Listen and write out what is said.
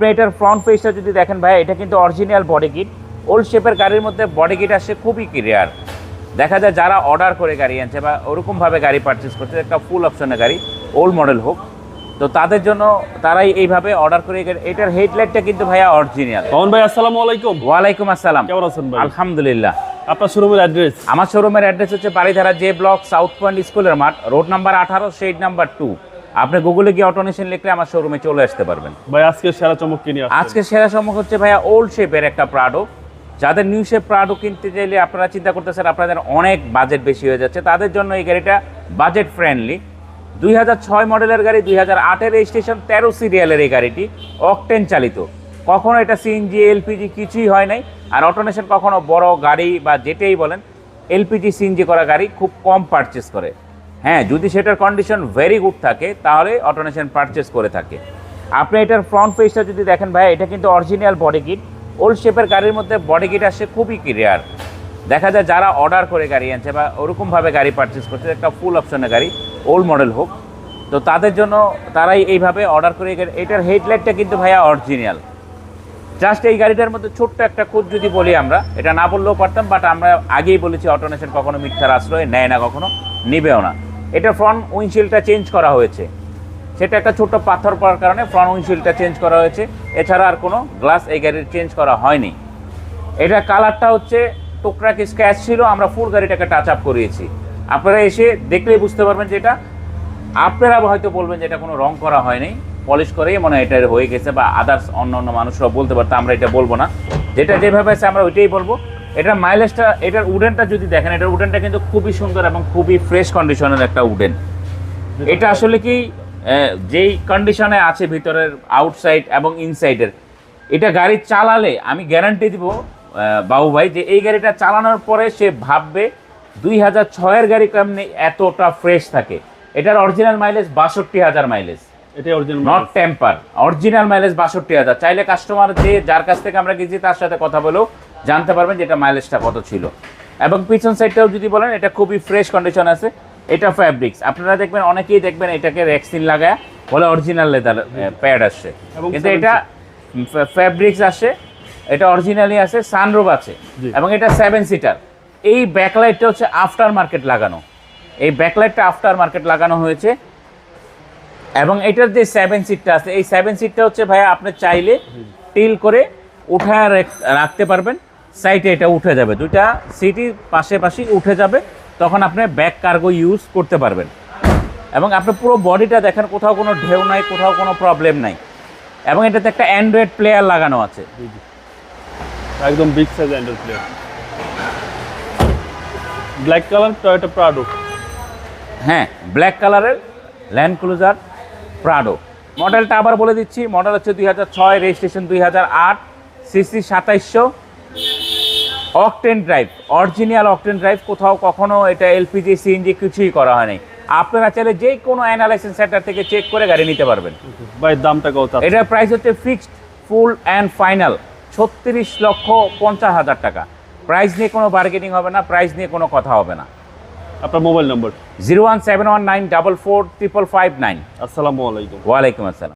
এটার ফ্রন্ট ফেসটা যদি দেখেন ভাই এটা কিন্তু অরিজিনাল বডি কিট ওল্ড শেপের গাড়ির মধ্যে বডি কিট আসে খুবই ক্লিয়ার দেখা যায় যারা অর্ডার করে গাড়ি আনছে বা ওরকমভাবে গাড়ি পারচেস করছে একটা ফুল অপশনের গাড়ি ওল্ড মডেল হোক। তো তাদের জন্য তারাই এইভাবে অর্ডার করে এটার হেডলাইটটা কিন্তু ভাইয়া অরিজিনাল পবন ভাই আসসালামু আলাইকুম। ওয়ালাইকুম আসসালাম। কেমন আছেন ভাই? আলহামদুলিল্লাহ। আপনার শোরুমের অ্যাড্রেস আমার শোরুমের অ্যাড্রেস হচ্ছে Baridhara J block South Point স্কুলের মাঠ রোড নাম্বার আঠারো শেড নাম্বার টু আপনি গুগলে গিয়ে অটোনেশন লিখলে আমার শোরুমে চলে আসতে পারবেন। ভাই আজকে সেরা চমক কি নিয়ে আজকে সেরা সম্মুখ হচ্ছে ভাইয়া ওল্ড শেপের একটা প্রাডো যাদের নিউ শেপ প্রাডো কিনতে চাইলে আপনারা চিন্তা করতেছেন আপনাদের অনেক বাজেট বেশি হয়ে যাচ্ছে। তাদের জন্য এই গাড়িটা বাজেট ফ্রেন্ডলি দুই হাজার ছয় মডেলের গাড়ি দুই হাজার আটের রেজিস্ট্রেশন তেরো সিরিয়ালের এই গাড়িটি অকটেন চালিত। কখনো এটা সিএনজি এলপিজি কিছুই হয় নাই। আর অটোনেশন কখনো বড় গাড়ি বা যেটাই বলেন এলপিজি সিএনজি করা গাড়ি খুব কম পারচেস করে। হ্যাঁ যদি সেটার কন্ডিশন ভেরি গুড থাকে, তাহলে অটোনেশন পারচেস করে থাকে। আপনি এটার ফ্রন্ট ফেসটা যদি দেখেন ভাই এটা কিন্তু অরিজিনাল বডি কিট ওল্ড শেপের গাড়ির মধ্যে বডি কিট আসে খুবই রেয়ার দেখা যায় যারা অর্ডার করে গাড়ি আনছে বা ওরকমভাবে গাড়ি পারচেস করছে, একটা ফুল অপশনের গাড়ি ওল্ড মডেল হোক, তো তাদের জন্য তারাই এইভাবে অর্ডার করে এটার হেডলাইটটা কিন্তু ভাইয়া অরিজিনাল জাস্ট এই গাড়িটার মধ্যে ছোট্ট একটা খুঁত যদি বলি আমরা, এটা না বললেও পারতাম বাট আমরা আগেই বলেছি অটোনেশন কখনো মিথ্যার আশ্রয় নেয় না কখনো, নিবেও না। এটা ফ্রন্ট উইন্ডশিল্ডটা চেঞ্জ করা হয়েছে। সেটা একটা ছোট্ট পাথর পড়ার কারণে ফ্রন্ট উইন্ডশিল্ডটা চেঞ্জ করা হয়েছে। এছাড়া আর কোনো গ্লাস এই গাড়ির চেঞ্জ করা হয়নি। এটা কালারটা হচ্ছে টুকটাক স্ক্র্যাচ ছিল, আমরা ফুল গাড়িটাকে টাচ আপ করিয়েছি। আপনারা এসে দেখলেই বুঝতে পারবেন যে এটা, আপনারা হয়তো বলবেন যে এটা কোনো রং করা হয়নি পলিশ করেই মনে হয় এটা হয়ে গেছে বা আদার্স অন্য অন্য মানুষরা বলতে পারতো, আমরা এটা বলব না। যেটা যেভাবে আছে আমরা ওইটাই বলব। এটার মাইলেজটা এটার উডেনটা যদি দেখেন এটার উডেনটা কিন্তু খুবই সুন্দর এবং খুবই ফ্রেশ কন্ডিশনের একটা উডেন। এটা আসলে কি যেই কন্ডিশনে আছে ভিতরের আউটসাইড এবং ইনসাইডের এটা গাড়ি চালালে আমি গ্যারান্টি দিব বাবু ভাই যে এই গাড়িটা চালানোর পরে সে ভাববে দুই হাজার ছয়ের গাড়ি কেমনি এতটা ফ্রেশ থাকে। এটার অরিজিনাল মাইলেজ বাষট্টি হাজার মাইলেজ এটাই original not tamper original mileage বাষট্টি হাজার। চাইলে কাস্টমার যে যার কাছ থেকে আমরা গেছি তার সাথে কথা বলেও জানতে পারবেন যে এটা মাইলেজটা কত ছিল। এবং পিছন সাইডটাও যদি বলেন এটা খুবই ফ্রেশ কন্ডিশন আছে। এটা ফ্যাব্রিক্স আপনারা দেখবেন অনেকেই দেখবেন এটাকে রেক্সিন লাগায় বলে অরিজিনাল লেদার প্যাড আসছে। কিন্তু এটা ফ্যাব্রিক্স আসে এটা অরিজিনালি আছে সানরুফ আছে। এবং এটা সেভেন সিটার এই ব্যাকলাইটটা হচ্ছে আফটার মার্কেট লাগানো। এই ব্যাকলাইটটা আফটার মার্কেট লাগানো হয়েছে। এবং এটার যে সেভেন সিটটা আছে এই সেভেন সিটটা হচ্ছে ভাইয়া আপনি চাইলে টিল করে উঠায় রাখ- রাখতে পারবেন। সাইডে এটা উঠে যাবে। দুইটা সিটই পাশে পাশে উঠে যাবে তখন আপনি ব্যাক কার্গো ইউজ করতে পারবেন। এবং আপনার পুরো বডিটা দেখেন কোথাও কোনো ঢেউ নাই কোথাও কোনো প্রবলেম নাই। এবং এটাতে একটা অ্যান্ড্রয়েড প্লেয়ার লাগানো আছে। একদম big size android player. Black colour Toyota Prado. হ্যাঁ ব্ল্যাক কালারের ল্যান্ড ক্রুজার প্রাডো। মডেলটা আবার বলে দিচ্ছি মডেল হচ্ছে দুই হাজার ছয় রেজিস্ট্রেশন দুই হাজার আট সিসি সাতাইশশো। Octane drive original octane drive কোথাও কখনো এটা এলপিজি সিএনজি কিছুই করা হয়নি। আপনারা চাইলে যে কোনো অ্যানালাইসিস সেন্টার থেকে চেক করে গাড়ি নিতে পারবেন। ভাই দামটা কত? এটার প্রাইস হচ্ছে ফিক্সড ফুল অ্যান্ড ফাইনাল ছত্রিশ লক্ষ পঞ্চাশ হাজার টাকা। প্রাইস নিয়ে কোনো বার্গেনিং হবে না প্রাইস নিয়ে কোনো কথা হবে না। আপনার mobile number zero one seven one nine double four triple five nine. আসসালামু আলাইকুম। ওয়ালাইকুম আসসালাম।